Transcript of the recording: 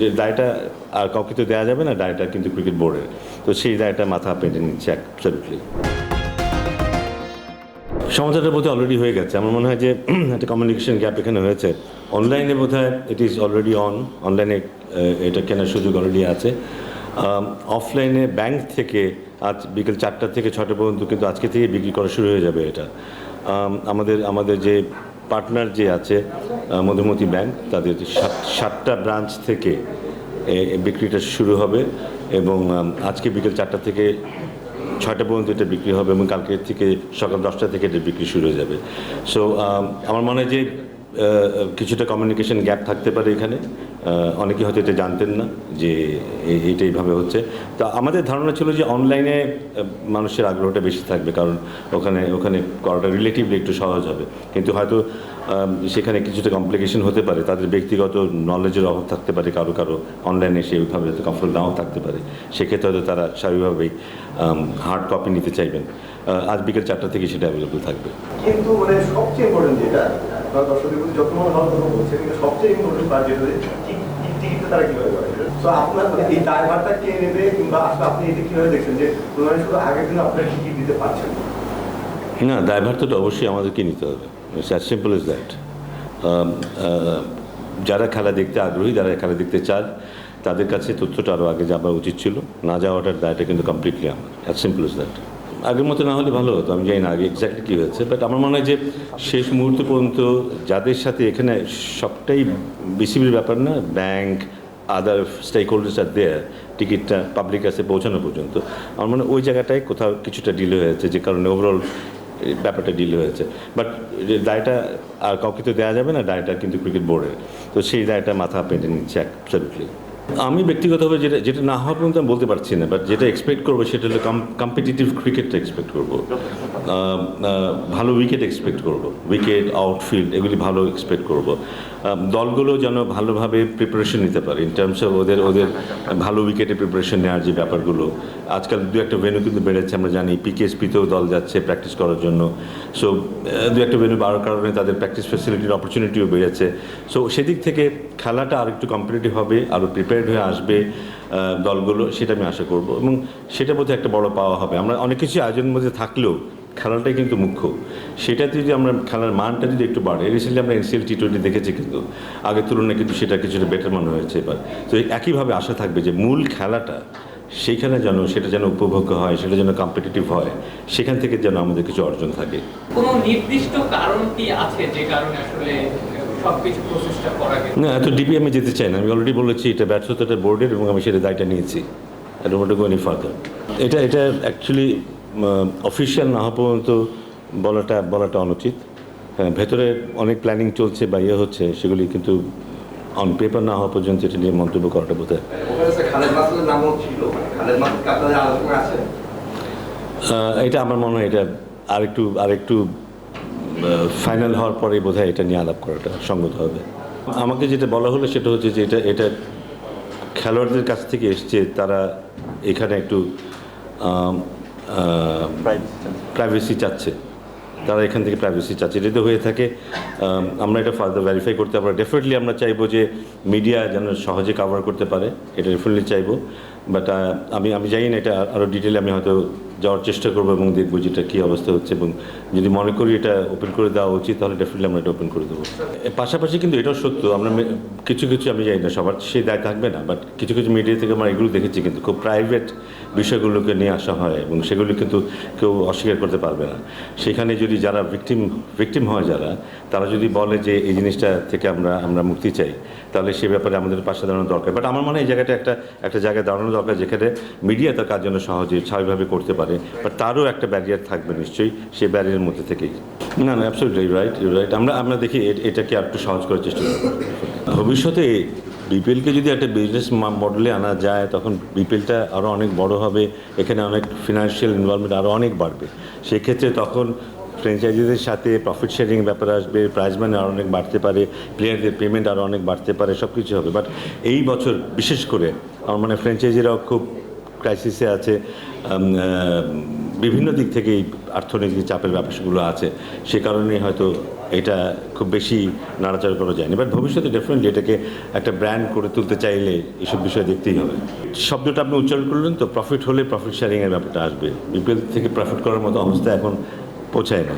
যে দায়টা আর কাউকে তো দেওয়া যাবে না দায়টা কিন্তু ক্রিকেট বোর্ডের। তো সেই দায়টা মাথা পেতে নিচ্ছে অ্যাবসলিউটলি সমাধানটা বোধহয় অলরেডি হয়ে গেছে। আমার মনে হয় যে একটা কমিউনিকেশন গ্যাপ এখানে হয়েছে। অনলাইনে বোধ হয় ইট ইজ অলরেডি অন অনলাইনে এটা কেনার সুযোগ অলরেডি আছে। অফলাইনে ব্যাংক থেকে আজ বিকেল চারটা থেকে ছটা পর্যন্ত কিন্তু আজকে থেকে বিক্রি করা শুরু হয়ে যাবে এটা। আমাদের আমাদের যে পার্টনার যে আছে মধুমতি ব্যাংক, তাদের সাত, সাতটা ব্রাঞ্চ থেকে বিক্রিটা শুরু হবে এবং আজকে বিকেল চারটা থেকে ছয়টা পর্যন্ত এটা বিক্রি হবে এবং কালকের থেকে সকাল দশটা থেকে এটা বিক্রি শুরু হয়ে যাবে। সো আমার মনে হয় যে কিছুটা কমিউনিকেশন গ্যাপ থাকতে পারে এখানে। অনেকে হয়তো এটা জানতেন না যে এইটা এইভাবে হচ্ছে। তো আমাদের ধারণা ছিল যে অনলাইনে মানুষের আগ্রহটা বেশি থাকবে, কারণ ওখানে ওখানে করাটা রিলেটিভলি একটু সহজ হবে। কিন্তু হয়তো সেখানে কিছুটা কমপ্লিকেশন হতে পারে, তাদের ব্যক্তিগত নলেজের অভাব থাকতে পারে, কারও কারও অনলাইনে সেইভাবে হয়তো কমফোর্ট নাও থাকতে পারে। সেক্ষেত্রে হয়তো তারা স্বাভাবিকভাবেই হার্ড কপি নিতে চাইবেন। আজ বিকেল চারটা থেকে সেটা অ্যাভেলেবল থাকবে। কিন্তু মানে সবচেয়ে ইম্পর্টেন্ট যেটা আপনার দর্শকদের প্রতি ভালো কথা বলছে, কিন্তু সবচেয়ে ইম্পর্টেন্ট পার্ট যেটা টিকিটটা তারা করে? তো আপনার মানে এই ড্রাইভারটা কে নেবে কিংবা আসলে আপনি এটা দেখছেন যে মানে শুধু আগের দিন টিকিট দিতে পারছেন না? দায়ভার তো অবশ্যই আমাদেরকে নিতে হবে। সিম্পল ইজ দ্যাট যারা খেলা দেখতে আগ্রহী, যারা খেলা দেখতে চান, তাদের কাছে তথ্যটা আরও আগে যাওয়া উচিত ছিল। না যাওয়াটার দায়টা কিন্তু কমপ্লিটলি আমার। সিম্পল ইজ দ্যাট আগের মতো না হলে ভালো হতো, আমি জানি না আগে এক্স্যাক্টলি কী হয়েছে বাট আমার মনে হয় যে শেষ মুহূর্ত পর্যন্ত যাদের সাথে এখানে সবটাই বিসিবির ব্যাপার না ব্যাংক আদার স্টেক হোল্ডার্স আর দেয়ার টিকিটটা পাবলিক কাছে পৌঁছানো পর্যন্ত। আমার মনে ওই জায়গাটায় কোথাও কিছুটা ডিলে হয়েছে, যে কারণে ওভারঅল ব্যাপারটা ডিলে হয়েছে। বাট দায়টা আর কাউকে তো দেওয়া যাবে না, দায়টা কিন্তু ক্রিকেট বোর্ডের তো সেই দায়টা মাথা পেতে নিচ্ছে অ্যাবসলিউটলি আমি ব্যক্তিগতভাবে যেটা যেটা না হওয়া পর্যন্ত আমি বলতে পারছি না বাট যেটা এক্সপেক্ট করব সেটা হলো কম্পিটিটিভ ক্রিকেটটা এক্সপেক্ট করব। ভালো উইকেট এক্সপেক্ট করব। উইকেট আউটফিল্ড এগুলি ভালো এক্সপেক্ট করব। দলগুলো যেন ভালোভাবে প্রিপারেশন নিতে পারে ইন টার্মস অফ ওদের ওদের ভালো উইকেটে প্রিপারেশন নেওয়ার যে ব্যাপারগুলো। আজকাল দু একটা ভেন্যু কিন্তু বেড়েছে, আমরা জানি পিকেএসপিতেও দল যাচ্ছে প্র্যাকটিস করার জন্য। সো দু একটা ভেন্যু বাড়ার কারণে তাদের প্র্যাকটিস ফ্যাসিলিটির অপরচুনিটিও বেড়েছে। সো সেদিক থেকে খেলাটা আর একটু কম্পিটিটিভ হবে আরও প্রিপেয়ার্ড হয়ে আসবে দলগুলো, সেটা আমি আশা করব। এবং সেটা বোধহয় একটা বড় পাওয়া হবে। আমরা অনেক কিছু আয়োজনের মধ্যে থাকলেও খেলাটাই কিন্তু মুখ্য। সেটাতে যদি আমরা খেলার মানটা যদি একটু বাড়ে রিসেন্টলি আমরা এনসিএল টি টোয়েন্টি দেখেছি কিন্তু আগের তুলনায় কিন্তু সেটা কিছুটা বেটার মনে হয়েছে এবার। তো একইভাবে আশা থাকবে যে মূল খেলাটা সেইখানে যেন সেটা যেন উপভোগ্য হয় সেটা যেন কম্পিটিটিভ হয় সেখান থেকে যেন আমাদের কিছু অর্জন থাকে। কোনো নির্দিষ্ট কারণ কি আছে যে কারণে আসলে না এত ডিপি আমি যেতে চাই না। আমি অলরেডি বলেছি এটা ব্যর্থতাটা বোর্ডের এবং আমি সেটা দায়টা নিয়েছি। I don't go any further এটা এটা অ্যাকচুয়ালি অফিসিয়াল না হওয়া পর্যন্ত বলাটা বলাটা অনুচিত। হ্যাঁ ভেতরে অনেক প্ল্যানিং চলছে বা ইয়ে হচ্ছে সেগুলি কিন্তু অন পেপার না হওয়া পর্যন্ত এটা নিয়ে মন্তব্য করাটা বোধ হয় ওখানে স্যার খালেদ মাসুদের নামও ছিল মানে খালেদ মাসুদ কি আপনাদের আলোচনা আছে আহ, এটা আমার মনে হয় এটা আরেকটু আরেকটু ফাইনাল হওয়ার পরে বোধ এটা নিয়ে আলাপ করাটা সঙ্গত হবে। আমাকে যেটা বলা হলো সেটা হচ্ছে যে এটা এটা খেলোয়াড়দের কাছ থেকে এসছে তারা এখানে একটু প্রাইভেসি চাচ্ছে। তারা এখান থেকে প্রাইভেসি চাচ্ছে। যদি হয়ে থাকে আমরা এটা ফার্দার ভেরিফাই করতে পারব। ডেফিনেটলি আমরা চাইব যে মিডিয়া যেন সহজে কাভার করতে পারে। এটা ডেফিনেটলি চাইব। বাট আমি আমি জানি না এটা আরও ডিটেলে আমি হয়তো যাওয়ার চেষ্টা করব এবং দেখব যে এটা কী অবস্থা হচ্ছে এবং যদি মনে করি এটা ওপেন করে দেওয়া উচিত, তাহলে ডেফিনেটলি আমরা এটা ওপেন করে দেবো। পাশাপাশি কিন্তু এটাও সত্য, আমরা কিছু কিছু আমি জানি না, সবার সেই দায় থাকবে না বাট কিছু কিছু মিডিয়া থেকে আমরা এগুলো দেখেছি কিন্তু খুব প্রাইভেট বিষয়গুলোকে নিয়ে আসা হয় এবং সেগুলো কিন্তু কেউ অস্বীকার করতে পারবে না। সেখানে যদি যারা ভিকটিম ভিকটিম হয় যারা, তারা যদি বলে যে এই জিনিসটা থেকে আমরা আমরা মুক্তি চাই, তাহলে সে ব্যাপারে আমাদের পাশে দাঁড়ানো দরকার। বাট আমার মনে হয় এই জায়গাটা একটা একটা জায়গায় দাঁড়ানো দরকার যেখানে মিডিয়া তার কাজ জন্য সহজে স্বাভাবিকভাবে করতে পারে। বাট তারও একটা ব্যারিয়ার থাকবে নিশ্চয়ই, সেই ব্যারিয়ারের মধ্যে থেকেই। না না অ্যাবসলিউটলি রাইট রাইট আমরা আমরা দেখি এটাকে আর একটু সহজ করার চেষ্টা করব। ভবিষ্যতে বিপিএলকে যদি একটা বিজনেস মডেলে আনা যায়, তখন বিপিএলটা আরও অনেক বড় হবে, এখানে অনেক ফিনান্সিয়াল ইনভলভমেন্ট আরও অনেক বাড়বে। সেক্ষেত্রে তখন ফ্র্যাঞ্চাইজিদের সাথে প্রফিট শেয়ারিং ব্যাপার আসবে প্রাইজ মানি আরও অনেক বাড়তে পারে প্লেয়ারদের পেমেন্ট আরও অনেক বাড়তে পারে সব কিছু হবে। বাট এই বছর বিশেষ করে, আমার মানে ফ্র্যাঞ্চাইজিরাও খুব ক্রাইসিসে আছে বিভিন্ন দিক থেকে এই অর্থনৈতিক চাপের ব্যাপারগুলো আছে, সে কারণে হয়তো এটা খুব বেশি নাড়াচাড়া করা যায়নি। বাট ভবিষ্যতে ডেফিনেটলি এটাকে একটা ব্র্যান্ড করে তুলতে চাইলে এসব বিষয় দেখতেই হবে। শব্দটা আপনি উচ্চারণ করলেন তো প্রফিট হলে প্রফিট শেয়ারিংয়ের ব্যাপারটা আসবে। বিপিএল থেকে প্রফিট করার মতো অবস্থা এখন পৌঁছায় না।